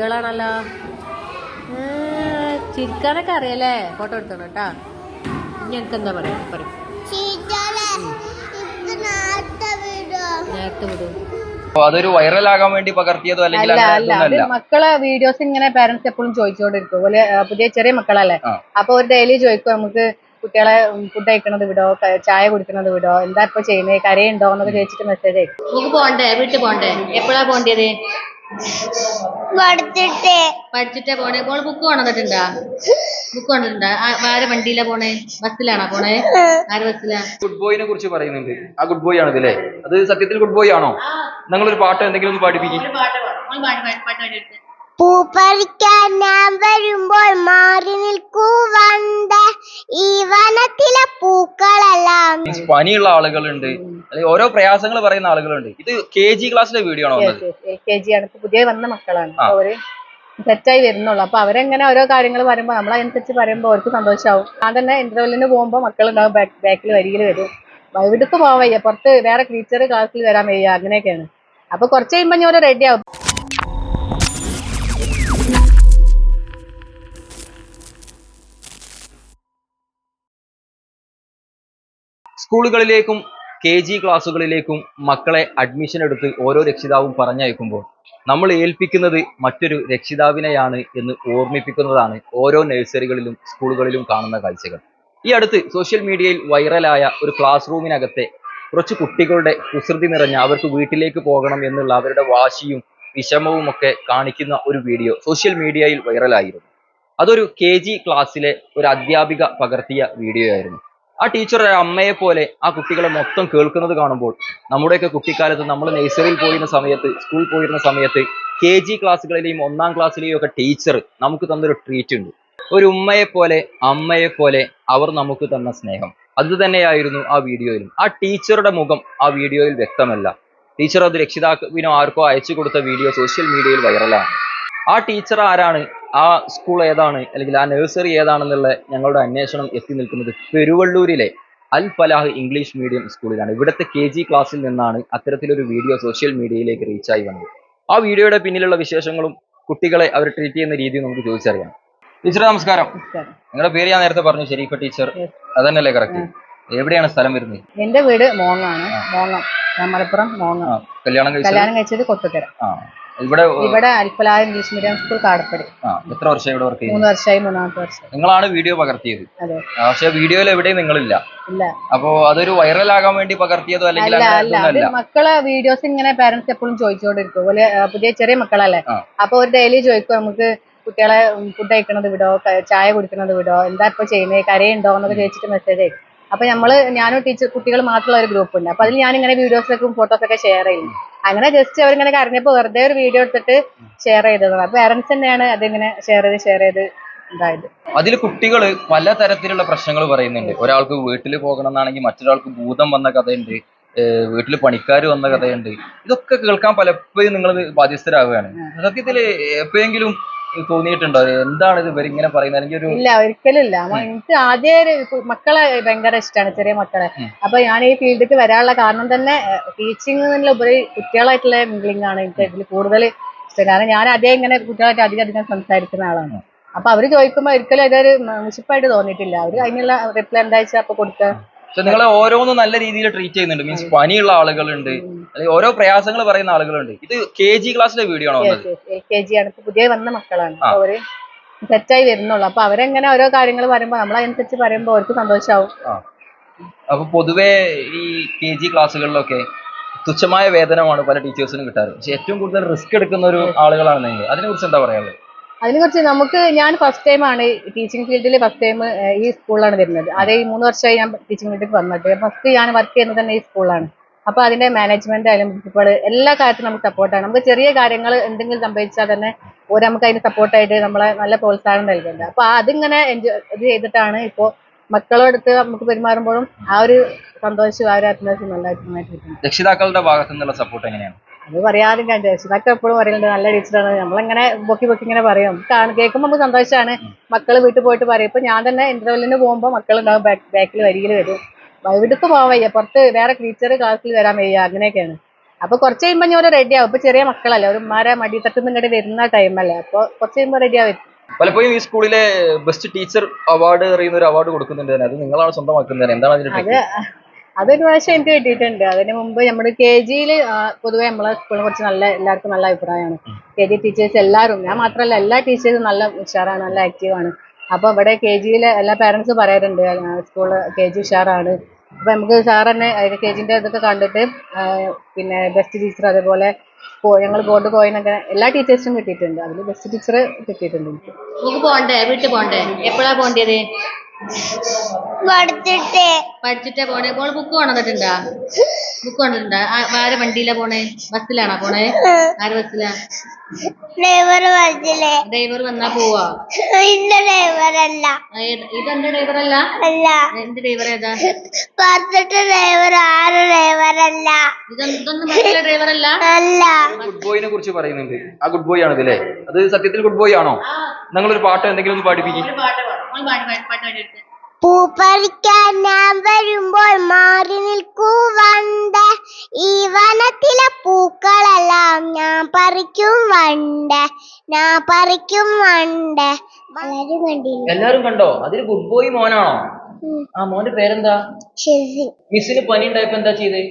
കുട്ടികളാണല്ലോ. ചിരിക്കാനൊക്കെ അറിയല്ലേ photo എടുത്തോണം കേട്ടാ. ഞങ്ങക്ക് എന്താ പറയാ? പറയും. നേരത്തെ വിടും. അതൊരു വൈറൽ ആകാൻ വേണ്ടി പകർത്തിയതോ അല്ലെങ്കിൽ അല്ല അല്ല. അത് മക്കളെ വീഡിയോസ് ഇങ്ങനെ പാരന്റ്സ് എപ്പോഴും ചോദിച്ചുകൊണ്ടിരിക്കും. പോലെ പുതിയ ചെറിയ മക്കളല്ലേ. അപ്പൊ ഒരു ഡെയിലി ചോദിക്കും നമുക്ക് കുട്ടികളെ ഫുഡ് കഴിക്കണത് വിടോ? ചായ കുടിക്കണത് വിടോ? എന്താ ഇപ്പൊ ചെയ്യുന്നത് കരയുണ്ടോ? എന്നൊക്കെ ചോദിച്ചിട്ട് മെസ്സേജ് അയക്കും. നമുക്ക് പോണ്ടേ? വീട്ടിൽ പോണ്ടേ? എപ്പോഴാ പോണ്ടിയത്? കൊടുത്തിട്ട് പഠിച്ചിട്ടേ പോണേ. മോൾ ബുക്ക് കൊണ്ടുവന്നിട്ടുണ്ടാ? ബുക്ക് കൊണ്ടിട്ടുണ്ടാ ആരെ വണ്ടിയിലാ പോണേ? ബസ്സിലാണോ പോണേ? ആരെ ബസ്സിലാ? ഗുഡ് ബോയിനെ കുറിച്ച് പറയുന്നുണ്ട്. ആ ഗുഡ് ബോയ് ആണ് ഇതില്ലേ അത് സത്യത്തിൽ ഗുഡ് ബോയ് ആണോ? നിങ്ങളൊരു പാട്ട് എന്തെങ്കിലും ഒന്ന് പാടിപ്പിക്കും. ഒരു പാട്ട് പാടും. മോൾ പാടി പാട്ട് പാട്ട് പാടിയെടുത്ത് പൂ ഞാൻ വരുമ്പോൾ മാറി നിൽക്കൂ വണ്ട ഈ പനിയുള്ള ആളുകളുണ്ട്. അല്ലെങ്കിൽ ഓരോ പ്രയാസങ്ങൾ പറയുന്ന ആളുകളുണ്ട്. ഇത് കെ ജി ക്ലാസ്സിലെ വീഡിയോ ആണോ കെ ജി ആണ്. പുതിയ വന്ന മക്കളാണ്. അവർ സെറ്റായി വരുന്നുള്ളൂ. അപ്പൊ അവരെങ്ങനെ ഓരോ കാര്യങ്ങൾ പറയുമ്പോൾ അതിനനുസരിച്ച് പറയുമ്പോൾ അവർക്ക് സന്തോഷമാവും ഞാൻ തന്നെ ഇന്റർവെല്ലിന് പോകുമ്പോൾ മക്കളുണ്ടാവും ബാക്കിൽ വരികിൽ വരും. ഇവിടേക്ക് പോവാൻ വയ്യ. പുറത്ത് വേറെ ടീച്ചർ ക്ലാസ്സിൽ വരാൻ വയ്യ. അങ്ങനെയൊക്കെയാണ്. അപ്പൊ കുറച്ച് കഴിയുമ്പോൾ ഞാൻ റെഡി ആവും. സ്കൂളുകളിലേക്കും കെ ജി ക്ലാസ്സുകളിലേക്കും മക്കളെ അഡ്മിഷൻ എടുത്ത് ഓരോ രക്ഷിതാവും പറഞ്ഞയക്കുമ്പോൾ നമ്മൾ ഏൽപ്പിക്കുന്നത് മറ്റൊരു രക്ഷിതാവിനെയാണ് എന്ന് ഓർമ്മിപ്പിക്കുന്നതാണ് ഓരോ നഴ്സറികളിലും സ്കൂളുകളിലും കാണുന്ന കാഴ്ചകൾ. ഈ അടുത്ത് സോഷ്യൽ മീഡിയയിൽ വൈറലായ ഒരു ക്ലാസ് റൂമിനകത്തെ കുറച്ച് കുട്ടികളുടെ കുസൃതി നിറഞ്ഞ അവർക്ക് വീട്ടിലേക്ക് പോകണം എന്നുള്ള അവരുടെ വാശിയും വിഷമവും ഒക്കെ കാണിക്കുന്ന ഒരു വീഡിയോ സോഷ്യൽ മീഡിയയിൽ വൈറലായിരുന്നു അതൊരു കെ ജി ക്ലാസ്സിലെ ഒരു അധ്യാപിക പകർത്തിയ വീഡിയോ ആയിരുന്നു. ആ ടീച്ചർ അമ്മയെ പോലെ ആ കുട്ടികളെ മൊത്തം കേൾക്കുന്നത് കാണുമ്പോൾ നമ്മുടെയൊക്കെ കുട്ടിക്കാലത്ത് നമ്മൾ നഴ്സറിയിൽ പോയിരുന്ന സമയത്ത് സ്കൂളിൽ പോയിരുന്ന സമയത്ത് കെ ജി ക്ലാസ്സുകളിലെയും ഒന്നാം ക്ലാസ്സിലെയും ഒക്കെ ടീച്ചർ നമുക്ക് തന്നൊരു ട്രീറ്റ് ഉണ്ട്. ഒരു ഉമ്മയെ പോലെ അമ്മയെ പോലെ അവർ നമുക്ക് തന്ന സ്നേഹം. അത് തന്നെയായിരുന്നു ആ വീഡിയോയിലും. ആ ടീച്ചറുടെ മുഖം ആ വീഡിയോയിൽ വ്യക്തമല്ല. ടീച്ചർ അത് രക്ഷിതാവിനോ ആർക്കോ അയച്ചു കൊടുത്ത വീഡിയോ സോഷ്യൽ മീഡിയയിൽ വൈറലാണ് ആ ടീച്ചർ ആരാണ്? ആ സ്കൂൾ ഏതാണ് അല്ലെങ്കിൽ ആ നഴ്സറി ഏതാണെന്നുള്ള ഞങ്ങളുടെ അന്വേഷണം എത്തി നിൽക്കുന്നത് പെരുവള്ളൂരിലെ അൽ ഫലാഹ് ഇംഗ്ലീഷ് മീഡിയം സ്കൂളിലാണ് ഇവിടുത്തെ കെ ജി ക്ലാസ്സിൽ നിന്നാണ് അത്തരത്തിലൊരു വീഡിയോ സോഷ്യൽ മീഡിയയിലേക്ക് റീച്ചായി വന്നത്. ആ വീഡിയോയുടെ പിന്നിലുള്ള വിശേഷങ്ങളും കുട്ടികളെ അവർ ട്രീറ്റ് ചെയ്യുന്ന രീതിയും നമുക്ക് ചോദിച്ചറിയാം. ടീച്ചർ നമസ്കാരം. നിങ്ങളുടെ പേര് ഞാൻ നേരത്തെ പറഞ്ഞു ഷെരീഫ ടീച്ചർ. അതന്നെയല്ലേ കറക്റ്റ് എവിടെയാണ് സ്ഥലം വരുന്നത്? എന്റെ വീട് മോങ്ങാണ്. മോങ്ങം. മലപ്പുറം മോങ്ങ. കല്യാണം കഴിച്ചത്? കല്യാണം കഴിച്ചത് കൊട്ടുക്കര ആ. ഇവിടെ ഇവിടെ Alfalah English medium school Kadappadi. എത്ര വർഷം ഇവിടെ വർക്ക് മൂന്ന് വർഷമായി മൂന്നാമത്തെ വർഷം. നിങ്ങളാണ് വീഡിയോ പകർത്തിയത്. പക്ഷെ വീഡിയോയിൽ എവിടെയും നിങ്ങളില്ല. ഇല്ല. അപ്പോ അതൊരു വൈറൽ ആകാൻ വേണ്ടി പകർത്തിയതോ അല്ലെങ്കിൽ അല്ല അല്ല. മക്കളെ വീഡിയോസ് ഇങ്ങനെ പാരന്റ്സ് എപ്പോഴും ചോദിച്ചുകൊണ്ടിരിക്കും. പോലെ പുതിയ ചെറിയ മക്കളല്ലേ. അപ്പൊ ഒരു ഡെയിലി ചോദിക്കും നമുക്ക് കുട്ടികളെ ഫുഡ് കഴിക്കണത് വിടോ? ചായ കുടിക്കണത് വിടോ? എന്താ ഇപ്പൊ ചെയ്യുന്നത് കരയുണ്ടോ? എന്നൊക്കെ ചോദിച്ചിട്ട് മെസ്സേജ് അയക്കും. അപ്പൊ നമ്മൾ ഞാനും ടീച്ചർ കുട്ടികൾ മാത്രമുള്ള ഒരു ഗ്രൂപ്പ് ഉണ്ട്. അപ്പൊ അതിൽ ഞാൻ ഇങ്ങനെ വീഡിയോസൊക്കെ ഫോട്ടോസൊക്കെ ഷെയർ ചെയ്യും അങ്ങനെ ജസ്റ്റ് അവരിങ്ങനെ കരഞ്ഞപ്പോ വെറുതെ ഒരു വീഡിയോ എടുത്തിട്ട് ഷെയർ ചെയ്തത് അപ്പൊ പാരന്റ്സ് തന്നെയാണ് അതിങ്ങനെ ഷെയർ ചെയ്ത് ഷെയർ ചെയ്ത് ഇതായത്. അതിൽ കുട്ടികൾ പലതരത്തിലുള്ള പ്രശ്നങ്ങൾ പറയുന്നുണ്ട്. ഒരാൾക്ക് വീട്ടിൽ പോകണം എന്നാണെങ്കിൽ മറ്റൊരാൾക്ക് ഭൂതം വന്ന കഥയുണ്ട് വീട്ടിൽ പണിക്കാർ വന്ന കഥയുണ്ട്. ഇതൊക്കെ കേൾക്കാൻ പലപ്പോഴും നിങ്ങൾ ബാധ്യസ്ഥരാകുകയാണ്. സത്യത്തിൽ എപ്പോഴെങ്കിലും തോന്നിയിട്ടുണ്ടോ? എന്താണ് ഇത് ഇവരിങ്ങനെ പറയുന്നത്? അല്ലെങ്കിൽ ഒരു ഇല്ല ഒരിക്കലും ഇല്ല എനിക്ക് ആദ്യം മക്കളെ ഭയങ്കര ഇഷ്ടമാണ് ചെറിയ മക്കളെ. അപ്പൊ ഞാൻ ഈ ഫീൽഡിലേക്ക് വരാനുള്ള കാരണം തന്നെ ടീച്ചിങ് എന്നുള്ള ഉപരി കുട്ടികളായിട്ടുള്ള മിംഗ്ലിംഗ് ആണ് എനിക്ക് ഇതിൽ കൂടുതൽ ഇഷ്ടം. കാരണം ഞാൻ അതേ ഇങ്ങനെ കുട്ടികളായിട്ട് അധികം അധികം സംസാരിക്കുന്ന ആളാണ്. അപ്പൊ അവർ ചോദിക്കുമ്പോ ഒരിക്കലും ഇതൊരു മുഷിപ്പായിട്ട് തോന്നിയിട്ടില്ല. അവർ അതിനുള്ള റിപ്ലൈ എന്താ വെച്ചാൽ അപ്പൊ കൊടുക്കുക പക്ഷെ നിങ്ങളെ ഓരോന്നും നല്ല രീതിയിൽ ട്രീറ്റ് ചെയ്യുന്നുണ്ട്. മീൻസ് പനിയുള്ള ആളുകളുണ്ട്. അല്ലെങ്കിൽ ഓരോ പ്രയാസങ്ങൾ പറയുന്ന ആളുകളുണ്ട്. ഇത് കെ ജി ക്ലാസ്സിലെ വീഡിയോ ആണോ കെ ജി ആണ്. പുതിയ വന്ന മക്കളാണ്. അവർ സെറ്റായി വരുന്നുള്ളൂ. അപ്പൊ അവരെങ്ങനെ ഓരോ കാര്യങ്ങൾ പറയുമ്പോ നമ്മളതനുസരിച്ച് പറയുമ്പോ അവർക്ക് സന്തോഷാവും. അപ്പൊ പൊതുവെ ഈ കെ ജി ക്ലാസ്സുകളിലൊക്കെ തുച്ഛമായ വേതനമാണ് പല ടീച്ചേഴ്സിനും കിട്ടാറ്. പക്ഷെ ഏറ്റവും കൂടുതൽ റിസ്ക് എടുക്കുന്ന ഒരു ആളുകളാണ് നിങ്ങൾ അതിനെ കുറിച്ച് എന്താ പറയാനുള്ളത്? അതിനെ കുറിച്ച് നമുക്ക് ഞാൻ ഫസ്റ്റ് ടൈം ആണ് ടീച്ചിങ് ഫീൽഡിൽ ഫസ്റ്റ് ടൈം ഈ സ്കൂളിലാണ് വരുന്നത്. അതേ ഈ മൂന്ന് വർഷമായി ഞാൻ ടീച്ചിങ് ഫീൽഡിൽ വന്നിട്ട്. ഫസ്റ്റ് ഞാൻ വർക്ക് ചെയ്യുന്നത് തന്നെ ഈ സ്കൂളിലാണ് അപ്പൊ അതിന്റെ മാനേജ്മെന്റ് ആയാലും പ്രിൻസിപ്പൾ എല്ലാ കാര്യത്തിലും നമുക്ക് സപ്പോർട്ടാണ് നമുക്ക് ചെറിയ കാര്യങ്ങൾ എന്തെങ്കിലും സംഭവിച്ചാൽ തന്നെ ഓരോ നമുക്ക് അതിന് സപ്പോർട്ടായിട്ട് നമ്മളെ നല്ല പ്രോത്സാഹനം നൽകുന്നുണ്ട്. അപ്പൊ അതിങ്ങനെ എൻജോയ് ഇത് ചെയ്തിട്ടാണ് ഇപ്പോൾ മക്കളോടത്ത് നമുക്ക് പെരുമാറുമ്പോഴും ആ ഒരു സന്തോഷം ആ ഒരു ആത്മവിശ്വാസം കിട്ടുന്നത് രക്ഷിതാക്കളുടെ ഭാഗത്തു നിന്നുള്ള സപ്പോർട്ട് എങ്ങനെയാണ്? അത് പറയാതെ ഞാൻ രക്ഷിതാക്കൾ എപ്പോഴും പറയുന്നുണ്ട് നല്ല ടീച്ചറാണ്. നമ്മളിങ്ങനെ പൊക്കി പൊക്കി ഇങ്ങനെ പറയും. കാണും കേൾക്കുമ്പോൾ നമുക്ക് സന്തോഷമാണ് മക്കൾ വീട്ടിൽ പോയിട്ട് പറയും. ഇപ്പൊ ഞാൻ തന്നെ ഇന്റർവെല്ലിന് പോകുമ്പോൾ മക്കളുണ്ടാവും ബാക്കിൽ വരിയിൽ വരും. വീട്ടിൽ പോവയ്യ വയ്യ. പുറത്ത് വേറെ ടീച്ചർ ക്ലാസ്സിൽ വരാൻ വയ്യ. അങ്ങനെയൊക്കെയാണ്. അപ്പൊ കുറച്ച് കഴിയുമ്പോൾ ഞാൻ റെഡി ആവും. ഇപ്പൊ ചെറിയ മക്കളല്ലേ ഒരു ഉമ്മാരെ മടി തട്ടുന്ന ഇങ്ങോട്ട് വരുന്ന ടൈമല്ലേ അപ്പൊ കുറച്ച് കഴിയുമ്പോൾ റെഡി ആവും. പലപ്പോഴും ഈ സ്കൂളിലെ ബെസ്റ്റ് ടീച്ചർ അവാർഡ് അറിയുന്ന ഒരു അവാർഡ് കൊടുക്കുന്നുണ്ട് അത് നിങ്ങളാണ് സ്വന്തമാക്കുന്നത് എന്താണ് അതിന്റെ? അതൊരു പ്രാവശ്യം എനിക്ക് കിട്ടിയിട്ടുണ്ട്. അതിന് മുമ്പ് നമ്മുടെ കെ ജിയിൽ പൊതുവെ നമ്മളെ സ്കൂളിനെ കുറിച്ച് നല്ല എല്ലാവർക്കും നല്ല അഭിപ്രായമാണ്. കെ ജി ടീച്ചേഴ്സ് എല്ലാവരും ഞാൻ മാത്രമല്ല എല്ലാ ടീച്ചേഴ്സും നല്ല ഉഷാറാണ് നല്ല ആക്റ്റീവ് ആണ്. അപ്പൊ ഇവിടെ കെ ജിയിലെ എല്ലാ പേരൻസും പറയാറുണ്ട് സ്കൂൾ കെ ജി ഉഷാറാണ്. അപ്പൊ നമുക്ക് സാർ തന്നെ കെ ജിന്റെ ഇതൊക്കെ കണ്ടിട്ട് പിന്നെ ബെസ്റ്റ് ടീച്ചർ അതേപോലെ ഞങ്ങൾ ബോർഡ് കോയിനൊക്കെ എല്ലാ ടീച്ചേഴ്സും കിട്ടിയിട്ടുണ്ട്. അതിൽ ബെസ്റ്റ് ടീച്ചർ കിട്ടിയിട്ടുണ്ട് എനിക്ക്. പോണ്ടേ വീട്ടിൽ പോണ്ടേ എപ്പോഴാ പോണ്ടത് പഠിച്ചിട്ടേ പോണേ. മോൾ ബുക്ക് കൊണ്ടുവന്നിട്ടുണ്ടാ? ബുക്ക് കൊണ്ടിട്ടുണ്ടാ ആരെ വണ്ടിയിലാ പോണേ? ബസ്സിലാണോ പോണേ? ആരെ ബസ്സിലാ? ഡ്രൈവർ പറഞ്ഞില്ലേ ഡ്രൈവർ വന്നാ പോവാ? ഇന്ന ഡ്രൈവർ അല്ല. ഇതെന്റെ ഡ്രൈവർ അല്ല? അല്ല. എന്റെ ഡ്രൈവർ ഏതാ? ഡ്രൈവർ അല്ല. ഡ്രൈവർ അല്ല. അല്ല ഗുഡ് ബോയിനെ കുറിച്ച് പറയുന്നുണ്ട്. ആ ഗുഡ് ബോയ് ആണ് ഇതല്ലേ അത് സത്യത്തിൽ ഗുഡ് ബോയ് ആണോ? നിങ്ങൾ ഒരു പാട്ട് എന്തെങ്കിലും ഒന്ന് പാടിപ്പിക്കും. ഒരു പാട്ട് പാടും. പാട്ട് പാട്ട് പാട്ട് പൂ പറിക്കാൻ ഞാൻ വരുമ്പോൾ മാറി നിൽക്കൂ വണ്ട ഈ വനത്തിലെ പൂക്കളെല്ലാം ഞാൻ പറിക്കും വണ്ട. ഞാൻ പറിക്കും വണ്ട. കണ്ടില്ല? എല്ലാരും കണ്ടോ? അതിൽ ഗുഡ് ബോയ് മോനാണോ? ആ മോന്റെ പേരെന്താ? ശരി മിസ്സിന് പനി ഉണ്ടായപ്പോ എന്താ ചെയ്തേ?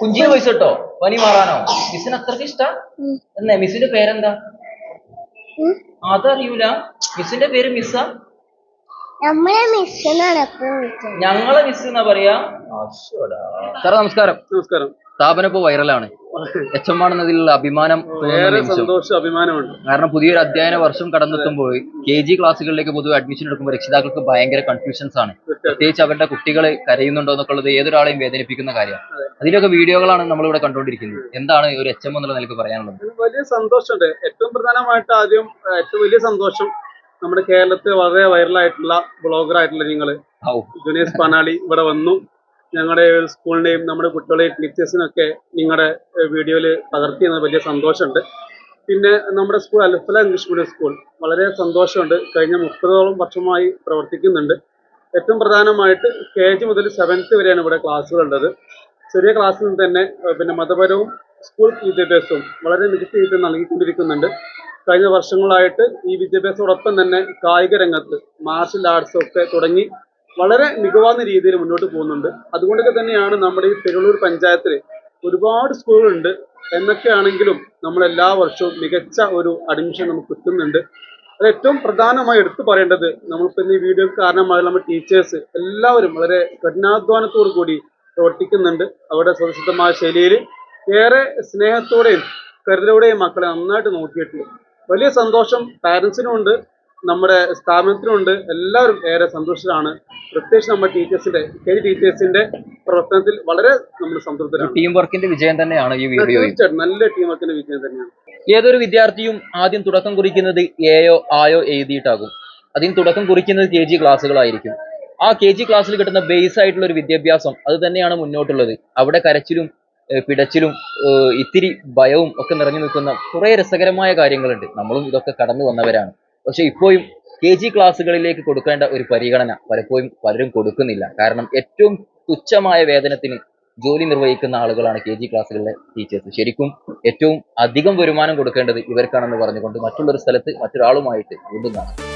കുഞ്ചിന് പൈസ ഇട്ടോ പനി മാറാനോ? മിസ്സിന് അത്രയ്ക്ക് ഇഷ്ടാ. എന്നേ മിസ്സിന്റെ പേരെന്താ. അതറിയൂല. മിസ്സിന്റെ പേര് മിസ്സാ? നമ്മളെ ഞങ്ങളെ മിസ് എന്നാ പറയാ സാറേ നമസ്കാരം. നമസ്കാരം. സ്ഥാപനം ഇപ്പൊ വൈറലാണ്. എച്ച് എം ആണെന്നതിലുള്ള അഭിമാനം ഏറെ സന്തോഷം അഭിമാനമുണ്ട്. കാരണം പുതിയൊരു അധ്യയന വർഷം കടന്നെത്തുമ്പോൾ കെ ജി ക്ലാസ്സുകളിലേക്ക് പൊതുവെ അഡ്മിഷൻ എടുക്കുമ്പോൾ രക്ഷിതാക്കൾക്ക് ഭയങ്കര കൺഫ്യൂഷൻസ് ആണ്. പ്രത്യേകിച്ച് അവരുടെ കുട്ടികൾ കരയുന്നുണ്ടോ എന്നുള്ളത് ഉള്ളത് ഏതൊരാളെയും വേദനിപ്പിക്കുന്ന കാര്യമാണ്. അതിലൊക്കെ വീഡിയോകളാണ് നമ്മളിവിടെ കണ്ടുകൊണ്ടിരിക്കുന്നത്. എന്താണ് ഒരു എച്ച് എം എന്നുള്ള നിലയ്ക്ക് പറയാനുള്ളത്? വലിയ സന്തോഷമുണ്ട്. ഏറ്റവും പ്രധാനമായിട്ട് ആദ്യം ഏറ്റവും വലിയ സന്തോഷം നമ്മുടെ കേരളത്തിൽ വളരെ വൈറലായിട്ടുള്ള ബ്ലോഗർ ആയിട്ടുള്ള നിങ്ങൾ ജുനേഷ് ജുനേസ് പനാളി ഇവിടെ വന്നു. ഞങ്ങളുടെ സ്കൂളിന്റെയും നമ്മുടെ കുട്ടികളെയും ടീച്ചേഴ്സിനൊക്കെ നിങ്ങളുടെ വീഡിയോയിൽ പകർത്തിയെന്നത് വലിയ സന്തോഷമുണ്ട്. പിന്നെ നമ്മുടെ school Alfalah English medium school വളരെ സന്തോഷമുണ്ട്. കഴിഞ്ഞ മുപ്പതോളം വർഷമായി പ്രവർത്തിക്കുന്നുണ്ട്. ഏറ്റവും പ്രധാനമായിട്ട് കെ ജി മുതൽ സെവൻത്ത് വരെയാണ് ഇവിടെ ക്ലാസ്സുകളുള്ളത് ചെറിയ ക്ലാസ്സിൽ നിന്ന് തന്നെ പിന്നെ മതപരവും സ്കൂൾ വിദ്യാഭ്യാസവും വളരെ മികച്ച രീതിയിൽ നൽകിക്കൊണ്ടിരിക്കുന്നുണ്ട്. കഴിഞ്ഞ വർഷങ്ങളായിട്ട് ഈ വിദ്യാഭ്യാസത്തോടൊപ്പം തന്നെ കായിക രംഗത്ത് മാർഷൽ ആർട്സ് ഒക്കെ തുടങ്ങി. വളരെ മികവാർന്ന രീതിയിൽ മുന്നോട്ട് പോകുന്നുണ്ട്. അതുകൊണ്ടൊക്കെ തന്നെയാണ് നമ്മുടെ ഈ പെരുളൂർ പഞ്ചായത്തിൽ ഒരുപാട് സ്കൂളുകളുണ്ട് എന്നൊക്കെ ആണെങ്കിലും നമ്മൾ എല്ലാ വർഷവും മികച്ച ഒരു അഡ്മിഷൻ നമുക്ക് കിട്ടുന്നുണ്ട്. അത് ഏറ്റവും പ്രധാനമായി എടുത്തു പറയേണ്ടത് നമ്മളിപ്പോൾ ഈ വീഡിയോക്ക് കാരണമായ നമ്മുടെ ടീച്ചേഴ്സ് എല്ലാവരും വളരെ കഠിനാധ്വാനത്തോടു കൂടി പ്രവർത്തിക്കുന്നുണ്ട്. അവരുടെ സ്വതസിദ്ധമായ ശൈലിയിൽ ഏറെ സ്നേഹത്തോടെയും കരുതലോടെയും മക്കളെ നന്നായിട്ട് നോക്കിയിട്ടുണ്ട് വലിയ സന്തോഷം പാരൻസിനും ഉണ്ട്. നമ്മുടെ സ്ഥാപനത്തിനുണ്ട് എല്ലാവരും ഏറെ സന്തോഷത്തിലാണ് പ്രത്യേകിച്ച് നമ്മുടെ ടീച്ചേഴ്സിന്റെ കെ ടീച്ചേഴ്സിന്റെ പ്രവർത്തനത്തിൽ വളരെ നമ്മൾ സംതൃപ്തരാണ്. ടീം വർക്കിന്റെ വിജയം തന്നെയാണ് ഈ വീഡിയോ തീർച്ചയായിട്ടും. നല്ല ടീം വർക്കിന്റെ വിജയം തന്നെയാണ്. ഏതൊരു വിദ്യാർത്ഥിയും ആദ്യം തുടക്കം കുറിക്കുന്നത് എയോ ആയോ എഴുതിയിട്ടാകും. അതിന് തുടക്കം കുറിക്കുന്നത് കെ ജി ക്ലാസ്സുകളായിരിക്കും. ആ കെ ജി ക്ലാസ്സിൽ കിട്ടുന്ന ബേസ് ആയിട്ടുള്ള ഒരു വിദ്യാഭ്യാസം അത് തന്നെയാണ് മുന്നോട്ടുള്ളത്. അവിടെ കരച്ചിലും പിടച്ചിലും ഇത്തിരി ഭയവും ഒക്കെ നിറഞ്ഞു നിൽക്കുന്ന കുറേ രസകരമായ കാര്യങ്ങളുണ്ട്. നമ്മളും ഇതൊക്കെ കടന്നു വന്നവരാണ്. പക്ഷെ ഇപ്പോഴും കെ ജി ക്ലാസ്സുകളിലേക്ക് കൊടുക്കേണ്ട ഒരു പരിഗണന പലപ്പോഴും പലരും കൊടുക്കുന്നില്ല. കാരണം ഏറ്റവും തുച്ഛമായ വേതനത്തിന് ജോലി നിർവഹിക്കുന്ന ആളുകളാണ് കെ ജി ക്ലാസ്സുകളിലെ ടീച്ചേഴ്സ് ശരിക്കും ഏറ്റവും അധികം വരുമാനം കൊടുക്കേണ്ടത് ഇവർക്കാണെന്ന് പറഞ്ഞുകൊണ്ട് മറ്റുള്ളൊരു സ്ഥലത്ത് മറ്റൊരാളുമായിട്ട് വീണ്ടും കാണാം.